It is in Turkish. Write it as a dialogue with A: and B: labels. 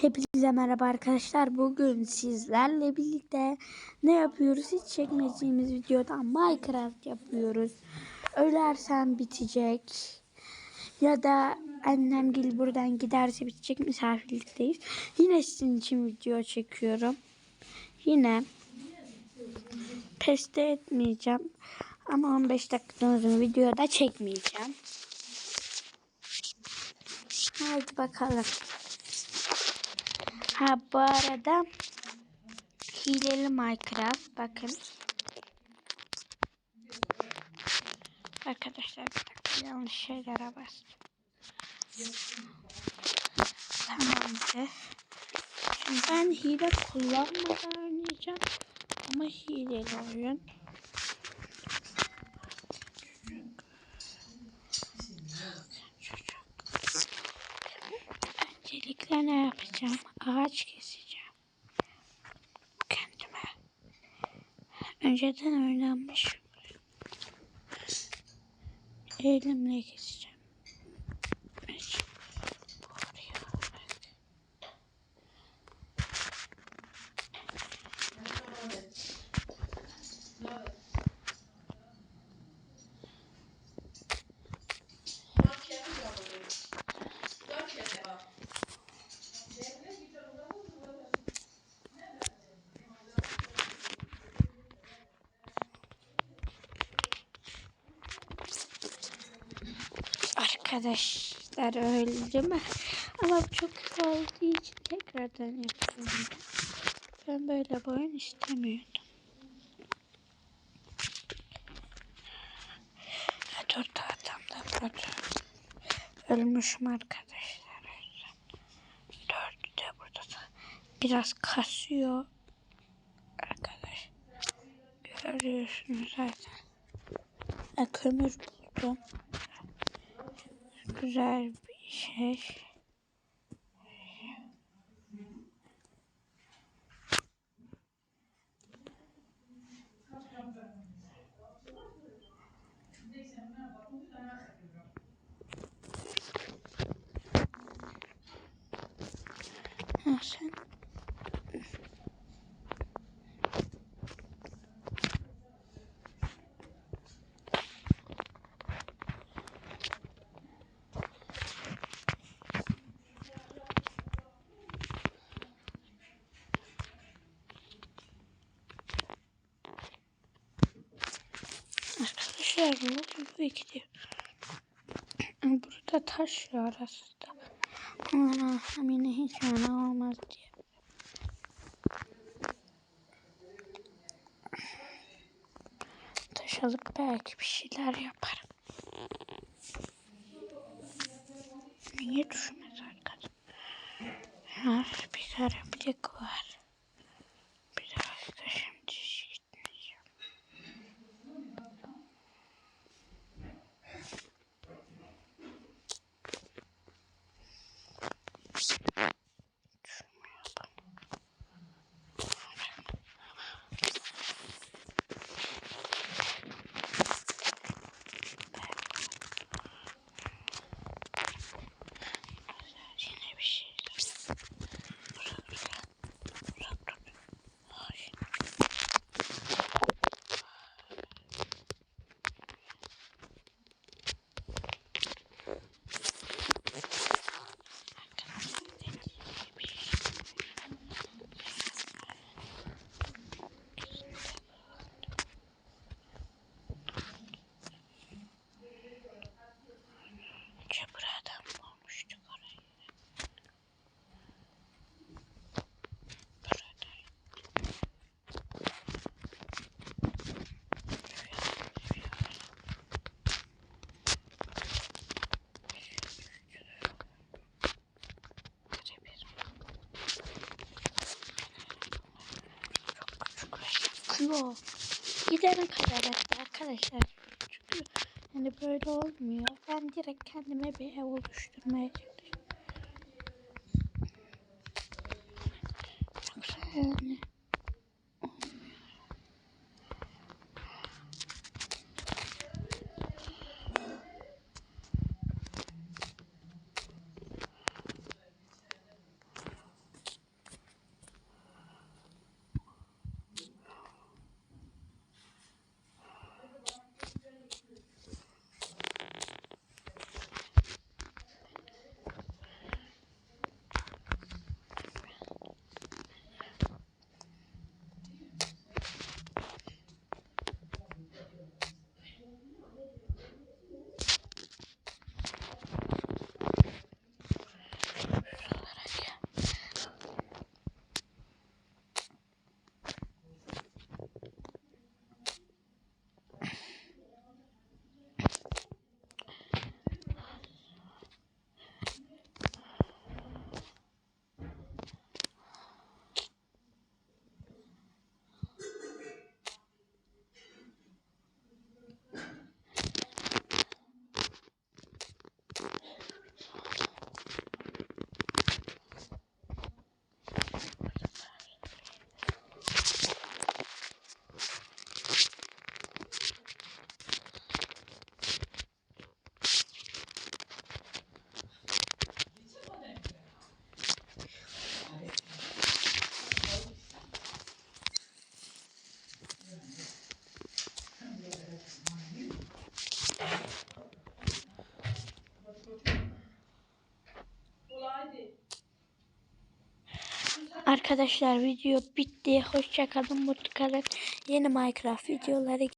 A: Hepinize merhaba arkadaşlar. Bugün sizlerle birlikte ne yapıyoruz? Hiç çekmediğimiz videoda Minecraft yapıyoruz. Ölersem bitecek. Ya da annem gel buradan giderse bitecek misafirlikteyiz. Yine sizin için video çekiyorum. Yine peste etmeyeceğim. Ama 15 dakikadan uzun videoda çekmeyeceğim. Hadi bakalım. Ha bu arada hileli Minecraft bakın. Arkadaşlar bir dakika yanlış şeylere bastım. Tamamdır. Şimdi ben hile kullanmadan oynayacağım. Ama hileli oyun. Öncelikle ne yapacağım? Ağaç keseceğim. Kendime. Önceden oynanmış. Elimle keseceğim. Arkadaşlar öldü mü? Ama çok kötü olduğu için tekrardan yapıyorum. Ben böyle bir oyun istemiyordum. Ha, adam da burada. Ölmüşüm arkadaşlar. Dördü de burada da. Biraz kasıyor. Arkadaş. Görüyorsunuz zaten. Ha, kömür buldum güzel bir şey. Ha, sen Arkadaşlar ne oluyor gidiyor. Burada taş var aslında. Ana yine hiç yana olmaz diye. Taş alıp belki bir şeyler yaparım. Niye düşmez arkadaş? Ha, bir gariplik var. Yakıyor. Gidene kadar arkadaşlar. Çünkü yani böyle olmuyor. Ben direkt kendime bir ev oluşturmaya çalışıyorum. Yoksa yani Arkadaşlar video bitti. Hoşçakalın, mutlu kalın. Yeni Minecraft videoları